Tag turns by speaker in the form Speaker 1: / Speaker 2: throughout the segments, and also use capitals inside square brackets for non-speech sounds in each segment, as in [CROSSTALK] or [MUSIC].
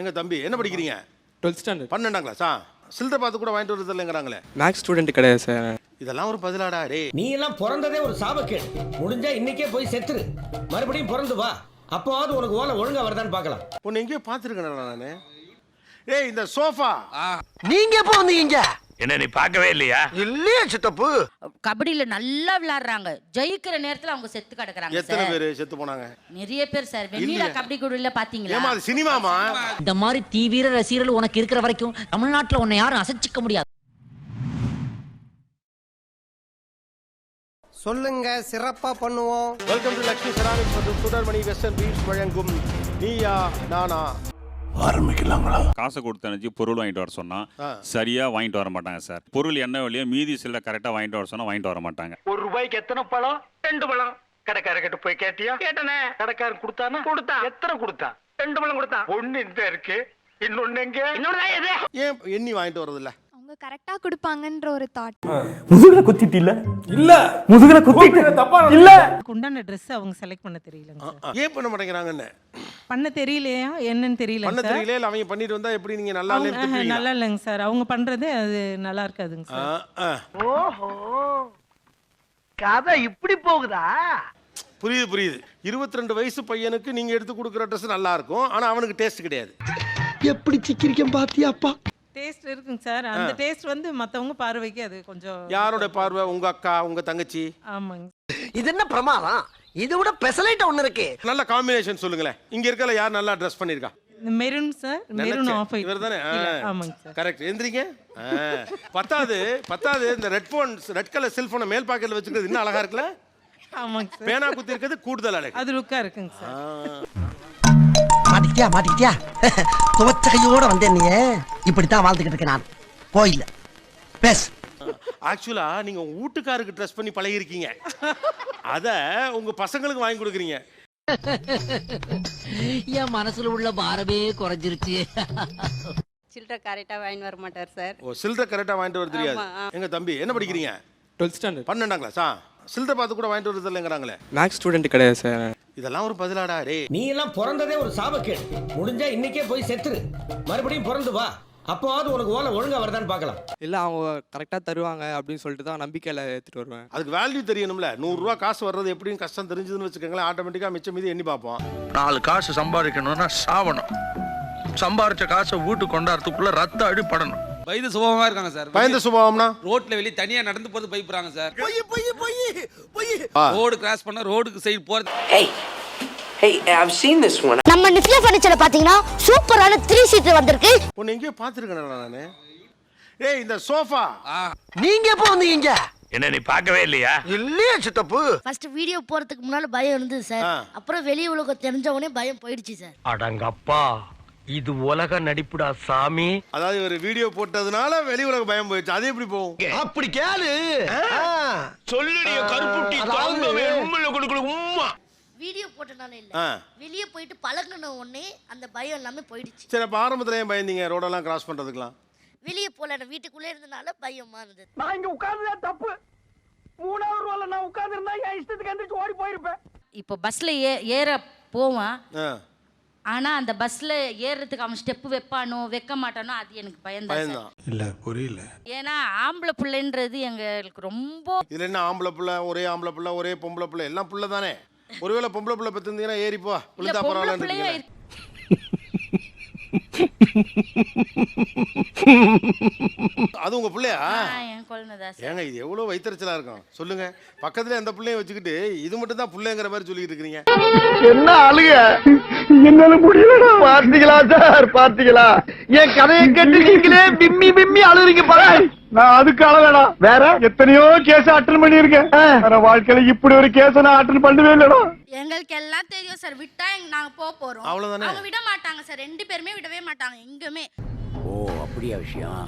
Speaker 1: எங்க தம்பி என்ன படிக்கிறீங்க?
Speaker 2: டுவெல்த் ஸ்டாண்டர்ட்
Speaker 1: பன்னெண்டாம் கிளாஸா சில்லறை பார்த்து கூட வாங்கிட்டு வரது இல்லைங்கிறாங்களே.
Speaker 2: மேக்ஸ் ஸ்டூடெண்ட் கிடையாது சார்
Speaker 1: இதெல்லாம் ஒரு பதிலாடா டேய்.
Speaker 3: நீ எல்லாம் பிறந்ததே ஒரு சாபக்கேடு. முடிஞ்சா இன்னைக்கே போய் செத்துரு. மறுபடியும் பிறந்து வா. அப்போவாவது உனக்கு ஓலை ஒழுங்கா வருதான்னு பார்க்கலாம்.
Speaker 1: உன்னை எங்கேயோ பார்த்துருக்கேன் நானு. ஏய் இந்த சோஃபா.
Speaker 4: நீங்க எப்போ வந்தீங்க
Speaker 5: என்ன நீ பார்க்கவே இல்லையா?
Speaker 4: இல்லையே சித்தப்பு.
Speaker 6: கபடியில நல்லா விளையாடுறாங்க ஜெயிக்கிற நேரத்துல அவங்க செத்து கிடக்குறாங்க
Speaker 1: எத்தனை
Speaker 6: சார்.
Speaker 1: பேர் செத்து போனாங்க?
Speaker 6: நிறைய பேர் சார். வெண்ணிலா. கபடி குழுல பாத்தீங்களா?
Speaker 1: ஏமா அது சினிமாமா
Speaker 7: இந்த மாதிரி தீவிர ரசிகர்கள் உனக்கு இருக்கிற வரைக்கும் தமிழ்நாட்டுல உன்னை யாரும் அசைச்சிக்க முடியாது.
Speaker 4: சொல்லுங்க சிறப்பா பண்ணுவோம்.
Speaker 1: வெல்கம் டு லக்ஷ்மி செராமிக்ஸ் மற்றும் சுடர்மணி வெஸ்டர்ன் பீச் வழங்கும் நீயா நானா.
Speaker 8: காசை கொடுத்து அனுப்பிச்சு பொருள் வாங்கிட்டு வர சொன்னா. சரியா வாங்கிட்டு வர மாட்டாங்க சார் பொருள் என்ன வழியோ மீதி சில கரெக்டா வாங்கிட்டு வர சொன்னா வாங்கிட்டு வர மாட்டாங்க.
Speaker 5: ஒரு ரூபாய்க்கு எத்தனை பழம்? ரெண்டு பழம். கடைக்காரர்கிட்ட போய் கேட்டியா? கேட்டனே. கடைக்காரன் கொடுத்தானா? கொடுத்தான் எத்தனை கொடுத்தான் ரெண்டு பழம் கொடுத்தான் ஒண்ணு இந்த இருக்கு இன்னொன்னு எங்க? இன்னொன்னு
Speaker 1: ஏன் எண்ணி வாங்கிட்டு வரதில்ல
Speaker 9: அவங்க கரெக்டா கொடுப்பாங்கன்ற ஒரு தாட்
Speaker 10: உண்டான ட்ரெஸ் அவங்க செலக்ட் பண்ண தெரியலங்க சார்
Speaker 1: ஏன் பண்ண மாட்டேங்கிறாங்கன்னு?
Speaker 10: பண்ண தெரியலையா? என்னன்னு தெரியல
Speaker 1: பண்ண
Speaker 10: சார்.
Speaker 1: தெரியல இல்ல அவங்க பண்ணிட்டு வந்தா எப்படி நீங்க நல்லா
Speaker 10: அவங்க-
Speaker 1: இல்லைன்னு
Speaker 10: ஆஹா,
Speaker 1: திட்டுவீங்களா?
Speaker 10: நல்லா இல்லைங்க சார். அவங்க பண்றது அது நல்லா இருக்காதுங்க சார்.
Speaker 4: ஓஹோ. கதை இப்படி போகுதா?
Speaker 1: புரியுது புரியுது. இருபத்தி ரெண்டு வயசு பையனுக்கு நீங்க எடுத்து கொடுக்குற ட்ரெஸ் நல்லா இருக்கும். ஆனா அவனுக்கு டேஸ்ட் கிடையாது.
Speaker 4: எப்படி சிக்கிரிக்கம் பாத்தியாப்பா
Speaker 10: டேஸ்ட் இருக்குங்க சார். அந்த டேஸ்ட் வந்து மத்தவங்க பார்வைக்கு அது கொஞ்சம்
Speaker 1: யாரோட பார்வை? உங்க அக்கா உங்க தங்கச்சி?
Speaker 10: ஆமாங்க.
Speaker 4: இது என்ன பிரமாதம்? இதை விட பெசலைட் ஒண்ணு இருக்கு.
Speaker 1: நல்ல காம்பினேஷன் சொல்லுங்களேன். இங்க இருக்கல யார் நல்லா ட்ரெஸ் பண்ணிருக்கா?
Speaker 10: இந்த மெரூன் சார் மெரூன் ஆஃப்
Speaker 1: இவர் தானே?
Speaker 10: ஆமாங்க சார்.
Speaker 1: கரெக்ட் எந்திரிங்க. பத்தாவது பத்தாவது இந்த ரெட் போன் ரெட் கலர் செல்போனை மேல் பாக்கெட்ல வச்சுக்கிறது இன்னும் அழகா இருக்குல்ல?
Speaker 10: ஆமாங்க சார்.
Speaker 1: பேனா குத்தி இருக்கிறது கூடுதல் அழகு.
Speaker 10: அது லுக்கா இருக்குங்க. சார்.
Speaker 4: மாட்டிக்கிட்டியா மாட்டிக்கிட்டியா? [LAUGHS] துவச்ச கையோட வந்தேன் நீ இப்படித்தான் வாழ்ந்துகிட்டு இருக்கேன் நான். கோயில்ல பேசு.
Speaker 1: ஆக்சுவலா நீங்க வீட்டுக்காருக்கு ட்ரெஸ் பண்ணி பழகிருக்கீங்க அத உங்க பசங்களுக்கு வாங்கி கொடுக்குறீங்க. [LAUGHS]
Speaker 7: என் மனசுல உள்ள பாரமே குறைஞ்சிருச்சு.
Speaker 6: சில்லற கரெக்டா வாங்கி வர மாட்டார் சார்.
Speaker 1: ஓ சில்லறை கரெக்டா வாங்கிட்டு வர தெரியாது. எங்க தம்பி என்ன படிக்கிறீங்க?
Speaker 2: டுவெல்த் ஸ்டாண்டர்ட்
Speaker 1: பன்னெண்டாம் கிளாஸா சில்லறை பார்த்து கூட வாங்கிட்டு வரது இல்லைங்கிறாங்களே.
Speaker 2: மேக்ஸ் ஸ்டூடெண்ட் கிடையாது சார்.
Speaker 1: இதெல்லாம் ஒரு பதிலாடா டேய்.
Speaker 3: நீ எல்லாம் பிறந்ததே ஒரு சாபக்கேடு. முடிஞ்சா இன்னைக்கே போய் செத்துரு. மறுபடியும் பிறந்து வா. அப்போவாவது உனக்கு ஓலை ஒழுங்கா வருதான்னு பார்க்கலாம்.
Speaker 2: இல்லை அவங்க கரெக்டாக தருவாங்க அப்படின்னு சொல்லிட்டு தான் நம்பிக்கையில் எடுத்துகிட்டு வருவேன்.
Speaker 1: அதுக்கு வேல்யூ தெரியணும்ல. நூறுரூவா காசு வர்றது எப்படின்னு கஷ்டம் தெரிஞ்சதுன்னு வச்சுக்கோங்களேன் ஆட்டோமேட்டிக்காக மிச்சம் மீதி எண்ணி பார்ப்போம்.
Speaker 5: நாலு காசு சம்பாதிக்கணும்னா சாவணும். சம்பாரிச்ச காசை வீட்டுக்கு கொண்டாடுறதுக்குள்ள ரத்த அடிப்படணும்
Speaker 11: வயது சுபமா இருக்காங்க சார்.
Speaker 1: பயந்த சுபாவம்னா?
Speaker 11: ரோட்ல வெளியே தனியா நடந்து போறது பயப்படுறாங்க சார். ரோடு கிராஸ் பண்ண ரோடுக்கு சைடு போறது
Speaker 9: நம்ம நிஃப்ல ஃபர்னிச்சர் பாத்தீங்கன்னா சூப்பரான த்ரீ சீட்டர் வந்திருக்கு.
Speaker 1: உன்னை எங்கேயோ பார்த்துருக்கேன் நானு. ஏய் இந்த சோஃபா.
Speaker 4: நீங்க எப்போ வந்தீங்க?
Speaker 5: என்ன நீ பார்க்கவே இல்லையா?
Speaker 4: இல்லையே சித்தப்பு.
Speaker 9: ஃபர்ஸ்ட் வீடியோ போறதுக்கு முன்னால பயம் இருந்தது சார். அப்புறம் வெளி உலகம் தெரிஞ்ச உடனே பயம் போயிடுச்சு சார்
Speaker 4: அடங்கப்பா இது உலக நடிப்புடா சாமி.
Speaker 1: அதாவது ஒரு வீடியோ போட்டதுனால வெளி உலக பயம் போயிடுச்சு. அது எப்படி போகும்?
Speaker 4: அப்படி கேளு.
Speaker 5: சொல்லுடைய கருப்புட்டி தாங்கவே உண்மையில கொடுக்கணும் உம்மா.
Speaker 9: வீடியோ போட்டனால இல்ல. வெளியே போயிட்டு பழகுன உடனே அந்த பயம் எல்லாமே போயிடுச்சு.
Speaker 1: சரி அப்போ ஆரம்பத்தில் ஏன் பயந்தீங்க? ரோடெல்லாம் கிராஸ் பண்ணுறதுக்குலாம்
Speaker 9: வெளியே போல நான் வீட்டுக்குள்ளே இருந்தனால பயமா இருந்தது.
Speaker 4: நான் இங்க உட்கார்ந்ததே தப்பு. மூணாவது ரோல நான் உட்கார்ந்து இருந்தா என் இஷ்டத்துக்கு எந்திரிச்சு ஓடி போயிருப்பேன்.
Speaker 6: இப்போ பஸ்ல ஏ ஏற போவான். ஆனா அந்த பஸ்ல ஏறுறதுக்கு அவன் ஸ்டெப் வைப்பானோ வைக்க மாட்டானோ அது எனக்கு
Speaker 1: பயந்தான்
Speaker 11: இல்ல புரியல.
Speaker 6: ஏன்னா ஆம்பளை பிள்ளைன்றது எங்களுக்கு ரொம்ப
Speaker 1: இதில் என்ன ஆம்பளை பிள்ளை ஒரே ஆம்பளை பிள்ளை ஒரே பொம்பளை பிள்ளை எல்லாம் பிள்ளை தானே ஒருவேளை பொம்பளை பிள்ளை பெற்றிருந்தீங்கன்னா ஏறிப்போ விழுந்தா பரவாயில்ல அது உங்க பிள்ளையா? ஏங்க இது எவ்வளோ வைத்தறிச்சலா இருக்கும்? சொல்லுங்க. பக்கத்துல அந்த பிள்ளைய வச்சுக்கிட்டு இது மட்டும் தான் பிள்ளைங்கிற மாதிரி சொல்லிட்டு இருக்கிறீங்க.
Speaker 4: என்ன அழுக என்னால முடியலடா. பாத்தீங்களா சார்? பாத்தீங்களா என் கதையை கேட்டு நீங்களே பிம்மி பிம்மி அழுறீங்க பாரு நான் அதுக்கு அழகடா வேற? எத்தனையோ கேஸ் அட்டன் பண்ணிருக்கேன் ஆனா வாழ்க்கையில இப்படி ஒரு கேஸ் நான் அட்டன் பண்ணவே இல்லடா.
Speaker 6: எங்களுக்கு எல்லாம் தெரியும் சார். விட்டா எங்க நாங்க போக போறோம்.
Speaker 1: அவ்வளவுதானே?
Speaker 6: அவங்க விட மாட்டாங்க சார். ரெண்டு பேருமே விடவே மாட்டாங்க எங்குமே
Speaker 7: ஓ அப்படியா விஷயம்?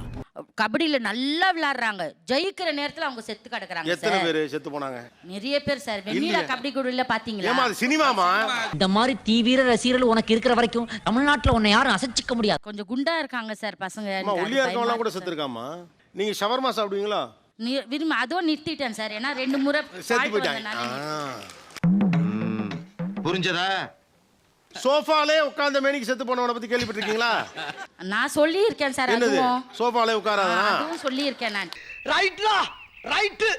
Speaker 6: கபடியில நல்லா விளையாடுறாங்க ஜெயிக்கிற நேரத்துல அவங்க செத்து கிடக்குறாங்க
Speaker 1: எத்தனை
Speaker 6: சார்.
Speaker 1: பேர் செத்து போனாங்க?
Speaker 6: நிறைய பேர் சார். வெண்ணிலா. கபடி குழுல பாத்தீங்களா?
Speaker 1: ஏமா அது சினிமாமா
Speaker 7: இந்த மாதிரி தீவிர ரசிகர்கள் உனக்கு இருக்கிற வரைக்கும் தமிழ்நாட்டுல உன்னை யாரும் அசைச்சிக்க முடியாது.
Speaker 6: கொஞ்சம் குண்டா இருக்காங்க சார் பசங்க.
Speaker 1: ஒல்லியா
Speaker 6: பயமா
Speaker 1: இருக்கவங்களாம் கூட
Speaker 6: இருக்கு சார்.
Speaker 1: செத்துருக்காமா நீங்க ஷவர்மா சாப்பிடுவீங்களா?
Speaker 6: நி- விரும்பி அதுவும் நிறுத்திட்டேன் சார். ஏன்னா ரெண்டு முறை
Speaker 1: செத்து
Speaker 6: fault
Speaker 1: போயிட்டாங்க ஆ.
Speaker 5: புரிஞ்சதா?
Speaker 1: சோஃபாலே உட்கார்ந்த மேனிக்கு செத்து போனவனை பத்தி கேள்விப்பட்டிருக்கீங்களா?
Speaker 6: நான் சொல்லியிருக்கேன் சார்
Speaker 1: என்னது?
Speaker 6: அதுவும்.
Speaker 1: சோஃபாலே உட்காராதனா?
Speaker 6: அதுவும் சொல்லியிருக்கேன் நான்.
Speaker 12: ரைட்லா ரைட்டு.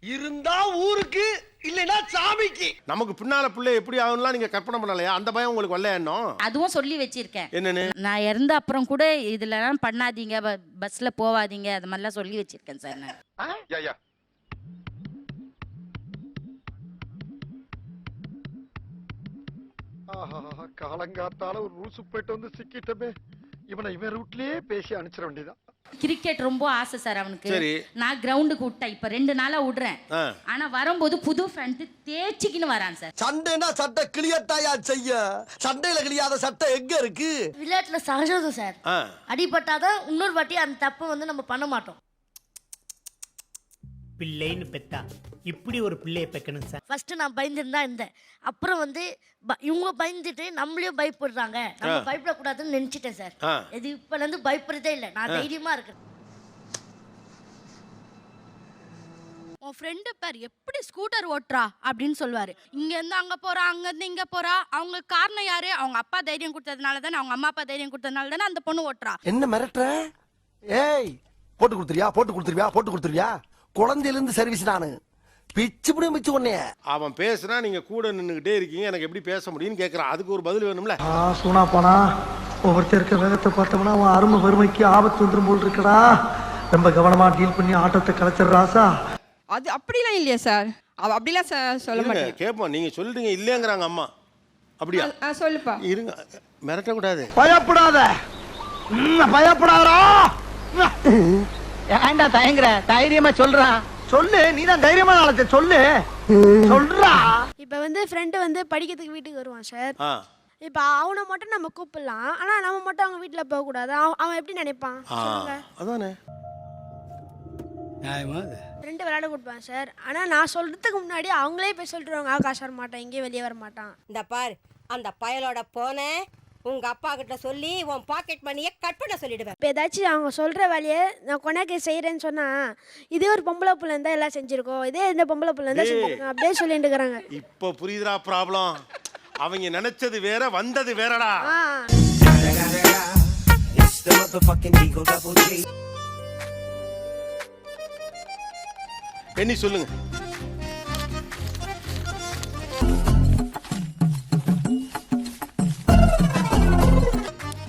Speaker 12: இருந்தா ஊருக்கு இல்லைன்னா சாமிக்கு.
Speaker 1: நமக்கு பின்னால பிள்ளை எப்படி ஆகும்லாம் நீங்க கற்பனை பண்ணலையா? அந்த பயம் உங்களுக்கு வரல எண்ணம்
Speaker 6: அதுவும் சொல்லி வச்சிருக்கேன்.
Speaker 1: என்னன்னு?
Speaker 6: நான் இறந்த அப்புறம் கூட இதுலலாம் பண்ணாதீங்க ப- பஸ்ல போவாதீங்க அது மாதிரிலாம் சொல்லி வச்சிருக்கேன் சார் நான்.
Speaker 12: ஆஹா காலங்காத்தால ஒரு ரூசு போயிட்டு வந்து சிக்கிட்டமே. இவனை இவன் ரூட்லயே பேசி அனுப்பிச்சிட வேண்டியதான்
Speaker 6: கிரிக்கெட் ரொம்ப ஆசை சார் அவனுக்கு.
Speaker 1: சரி.
Speaker 6: நான் கிரவுண்டுக்கு விட்டேன். இப்ப ரெண்டு நாளா விடுறேன். ஆனா வரும்போது புது ஃபேண்ட் தேய்ச்சிக்கின்னு வரான் சார்.
Speaker 12: சண்டைனா சட்டை கிளியத்தாயா செய்ய? சண்டையில கிளியாத சட்டை எங்க இருக்கு?
Speaker 13: விளையாட்டுல சகஜம் சார். அடிபட்டாதான் இன்னொரு வாட்டி அந்த தப்பை வந்து நம்ம பண்ண மாட்டோம்.
Speaker 3: பிள்ளைன்னு பெத்தா. இப்படி ஒரு பிள்ளைய பெக்கணும் சார்.
Speaker 13: ஃபர்ஸ்ட் நான் பயந்துட்டு தான் இருந்தேன் அப்புறம் வந்து ப- இவங்க பயந்துட்டு நம்மளையும் பயப்படுறாங்க. நம்ம பயப்படக்கூடாதுன்னு நினைச்சிட்டேன் சார்.
Speaker 1: ஆ.
Speaker 13: இது இப்பல இருந்து பயப்படுறதே இல்லை. நான் தைரியமா இருக்கேன்.
Speaker 6: உன் ஃப்ரெண்டு பேர் எப்படி ஸ்கூட்டர் ஓட்டுறா அப்படின்னு சொல்லுவாரு. இங்க இருந்து அங்க போறா அங்க இருந்து இங்க போறா. அவங்க காரணம் யாரு? அவங்க அப்பா தைரியம் கொடுத்ததுனால தானே அவங்க அம்மா அப்பா தைரியம் கொடுத்ததுனால தானே அந்த பொண்ணு ஓட்டுறா.
Speaker 12: என்ன மிரட்டுற? ஏய் போட்டு கொடுத்துருவியா? போட்டு கொடுத்துருவியா? போட்டு கொடுத்துருவியா? குழந்தையில இருந்து சர்வீஸ் நானு. பிச்சு புடி மிச்சு உன்னைய
Speaker 1: அவன் பேசுனா நீங்க கூட நின்னுகிட்டே இருக்கீங்க. எனக்கு எப்படி பேச முடியும்னு கேக்குறான். அதுக்கு ஒரு பதில் வேணும்ல?
Speaker 7: சூனா போனா ஒவ்வொருத்தர் இருக்க வேகத்தை பார்த்தோம்னா அவன் அருமை வறுமைக்கு ஆபத்து வந்துடும் போல் இருக்கடா. ரொம்ப கவனமா டீல் பண்ணி ஆட்டத்தை கலைச்சிடுறாசா
Speaker 14: அது அப்படிலாம் இல்லையா சார்? அவ அப்படிலாம் ச- சொல்ல மாட்டேன்
Speaker 1: கேட்போம் நீங்க சொல்லிட்டீங்க இல்லைங்கிறாங்க அம்மா. அப்படியா?
Speaker 14: ஆ, சொல்லுப்பா.
Speaker 1: இருங்க. மிரட்டக்கூடாது.
Speaker 12: பயப்படாத. பயப்படாதா
Speaker 7: ஏன்டா தயங்குற? தைரியமா சொல்றா. சொல்லு நீ தான் தைரியமா நாளத்தை சொல்லு. சொல்றா.
Speaker 13: இப்போ வந்து ஃப்ரெண்டு வந்து படிக்கிறதுக்கு வீட்டுக்கு வருவான் சார் இப்போ அவனை மட்டும் நம்ம கூப்பிடலாம். ஆனால் நம்ம மட்டும் அவங்க வீட்டில் போகக்கூடாது. அவன் அவன் எப்படி நினைப்பான்?
Speaker 1: அதானே.
Speaker 13: ஃப்ரெண்டு விளையாட கொடுப்பான் சார் ஆனால் நான் சொல்கிறதுக்கு முன்னாடி அவங்களே போய் சொல்லிட்டுருவாங்க ஆகாஷ் வர மாட்டான் எங்கேயும் வெளியே வர மாட்டான்
Speaker 15: இந்த பார் அந்த பயலோட போன உங்க அப்பா கிட்ட சொல்லி உன் பாக்கெட் மணியை கட் பண்ண சொல்லிடுவேன்.
Speaker 13: இப்போ ஏதாச்சும் அவங்க சொல்கிற வேலையை நான் கொண்டாக்க செய்கிறேன்னு சொன்னால் இதே ஒரு பொம்பளை புள்ள இருந்தால் எல்லாம் செஞ்சுருக்கோம். இதே இந்த பொம்பளை புள்ள இருந்தால் செஞ்சுருக்கோம். அப்படியே சொல்லிட்டு இருக்கிறாங்க.
Speaker 1: இப்போ புரியுதுடா ப்ராப்ளம் அவங்க நினைச்சது வேற வந்தது வேறடா. எண்ணி சொல்லுங்க.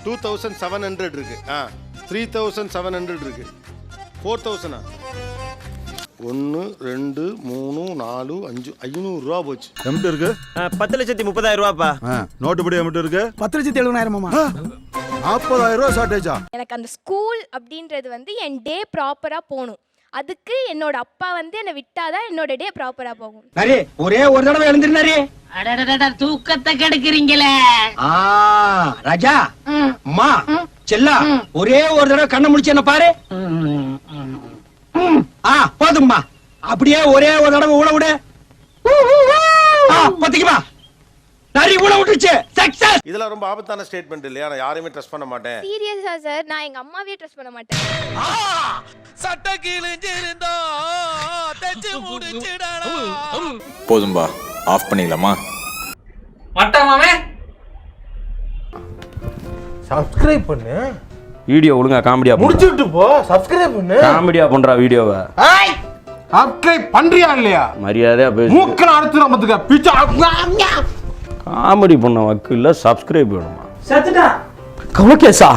Speaker 1: டூ தௌசண்ட் செவன் ஹண்ட்ரட் இருக்கு. ஆ த்ரீ தௌசண்ட் செவன் ஹண்ட்ரட் இருக்கு. ஃபோர் தௌசண்டா ஒன்று ரெண்டு மூணு நாலு அஞ்சு ஐநூறுரூவா போச்சு.
Speaker 12: எம்பிட்டு இருக்கு?
Speaker 3: பத்து லட்சத்தி முப்பதாயிரம் ரூபாப்பா.
Speaker 12: நோட்டு படி எம்பிட்டு இருக்கு?
Speaker 7: பத்து லட்சத்தி எழுபதாயிரமாமா
Speaker 12: நாற்பதாயிரம் ரூபா ஷார்டேஜா
Speaker 13: எனக்கு அந்த ஸ்கூல் அப்படின்றது வந்து என் டே ப்ராப்பராக போகணும். அதுக்கு என்னோட அப்பா வந்து என்னை விட்டாதான் என்னோட டே ப்ராப்பராக போகும்.
Speaker 7: நரே ஒரே ஒரு தடவை எழுந்திருந்தாரே
Speaker 16: தூக்கத்தை கெடுக்கிறீங்களே.
Speaker 7: ஆ ராஜா அம்மா செல்லா ஒரே ஒரு தடவை கண்ணை முடிச்சு என்ன பாரு. ஆ போதும்மா. அப்படியே ஒரே ஒரு தடவை ஊழ விடு. ஆ பத்திக்குமா.
Speaker 1: இதெல்லாம் ரொம்ப ஆபத்தான ஸ்டேட்மெண்ட் இல்லையா? நான் யாரையுமே ட்ரஸ்ட் பண்ண மாட்டேன்.
Speaker 13: சீரியஸாக சார் நான் எங்கள் அம்மாவே ட்ரெஸ் பண்ண மாட்டேன்.
Speaker 17: சட்ட கிழிஞ்சிருந்தா தச்சு முடிச்சிடா
Speaker 3: போதும்பா ஆஃப் பண்ணிக்கலாமா?
Speaker 17: மட்டமாமே
Speaker 7: சப்ஸ்கிரைப் பண்ணு.
Speaker 3: வீடியோ ஒழுங்கா காமெடியா
Speaker 7: முடிச்சுட்டு போ சப்ஸ்கிரைப் பண்ணு.
Speaker 3: காமெடியா பண்றா வீடியோவை.
Speaker 7: சப்ஸ்கிரைப் பண்றியா இல்லையா?
Speaker 3: மரியாதையா பேசு.
Speaker 7: மூக்கல அறுத்து நமத்துக்க பிச்சா.
Speaker 3: காமெடி பண்ண வக்கு இல்ல சப்ஸ்கிரைப் வேணுமா?
Speaker 7: செத்துட்டா? கவலை கேசா